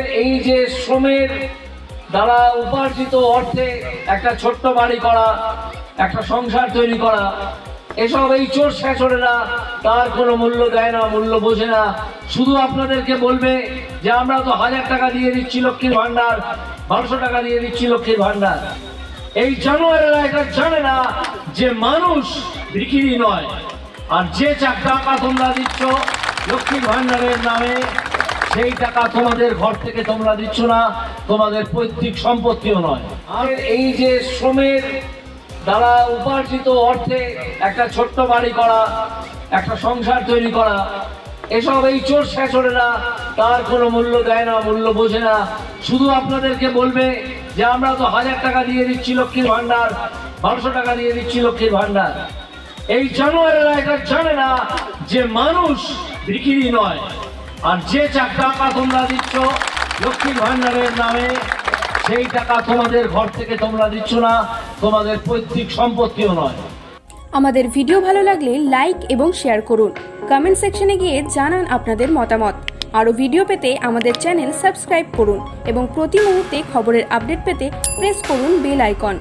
আমাদের এই যে শ্রমের দ্বারা উপার্জিত অর্থে একটা ছোট্ট বাড়ি করা, একটা সংসার তৈরি করা, এসব এই চোর শেষরেরা তার কোনো মূল্য দেয় না, মূল্য বোঝে না। শুধু আপনাদেরকে বলবে যে আমরা তো হাজার টাকা দিয়ে দিচ্ছি লক্ষ্মীর ভান্ডার বারোশো টাকা দিয়ে দিচ্ছি লক্ষ্মীর ভান্ডার এই জানোয়ারেরা এটা জানে না যে মানুষ বিক্রি নয়। আর যে চা- টাকা তোমরা দিচ্ছ লক্ষ্মীর ভান্ডারের নামে সেই টাকা তোমাদের ঘর থেকে তোমরা দিচ্ছ না, তোমাদের পৈতৃক সম্পত্তিও নয়। আর এই যে শ্রমের দ্বারা উপার্জিত অর্থে একটা ছোট্ট বাড়ি করা, একটা সংসার তৈরি করা, এসব এই চোর শেষরেরা তার কোনো মূল্য দেয় না, মূল্য বোঝে না। শুধু আপনাদেরকে বলবে যে আমরা তো হাজার টাকা দিয়ে দিচ্ছি লক্ষ্মীর ভাণ্ডার, বারোশো টাকা দিয়ে দিচ্ছি লক্ষ্মীর ভাণ্ডার। এই জানোয়ারেরা এটা জানে না যে মানুষ বিক্রি নয়। আর যে টাকা তোমরা দিচ্ছ লক্ষ্মীর ভান্ডারের নামে, সেই টাকা তোমাদের ঘর থেকে তোমরা দিচ্ছ না, তোমাদের পৈতৃক সম্পত্তিও নয়। আমাদের ভিডিও ভালো লাগলে লাইক এবং শেয়ার করুন। কমেন্ট সেকশনে গিয়ে জানান আপনাদের মতামত। আরও ভিডিও পেতে আমাদের চ্যানেল সাবস্ক্রাইব করুন এবং প্রতি মুহূর্তে খবরের আপডেট পেতে প্রেস করুন বেল আইকন।